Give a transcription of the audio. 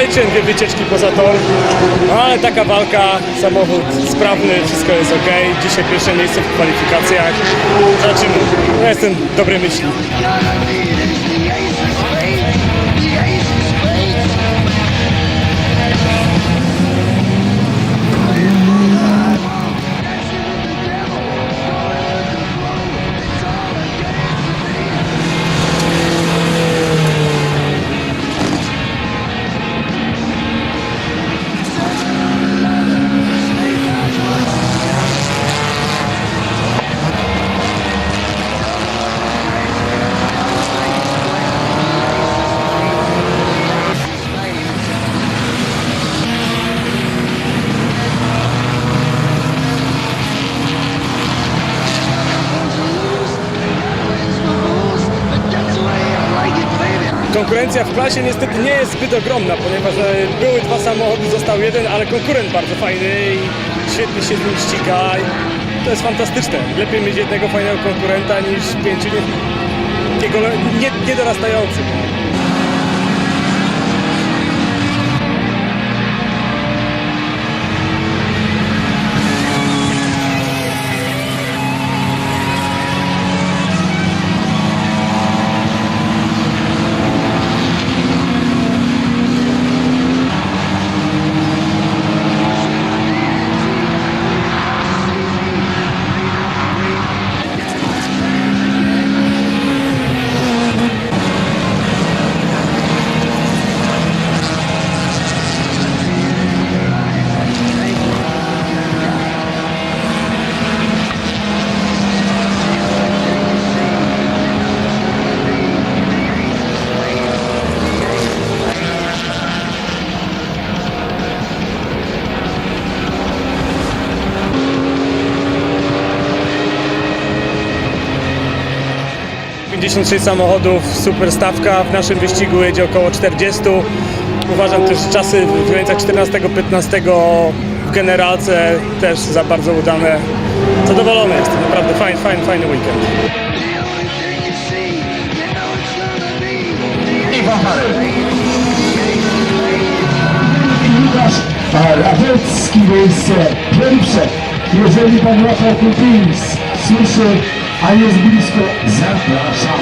Jeździłem dwie wycieczki poza tor, no ale taka walka, samochód sprawny, wszystko jest ok. Dzisiaj pierwsze miejsce w kwalifikacjach. Zobaczymy. Ja jestem dobrej myśli. Konkurencja w klasie niestety nie jest zbyt ogromna, ponieważ e, były dwa samochody, został jeden, ale konkurent bardzo fajny i świetnie się z nim ściga. To jest fantastyczne. Lepiej mieć jednego fajnego konkurenta niż pięciu nie, takiego le- nie, 56 samochodów, super stawka. W naszym wyścigu jedzie około 40. Uważam też czasy w granicach 14-15 w generalce też za bardzo udane. Zadowolony jestem, naprawdę fajny, fajny, fajny weekend. Iwan Marek. Łukasz miejsce pierwsze. Jeżeli pan Rafał Kupińs słyszy, a jest blisko. Zapraszam.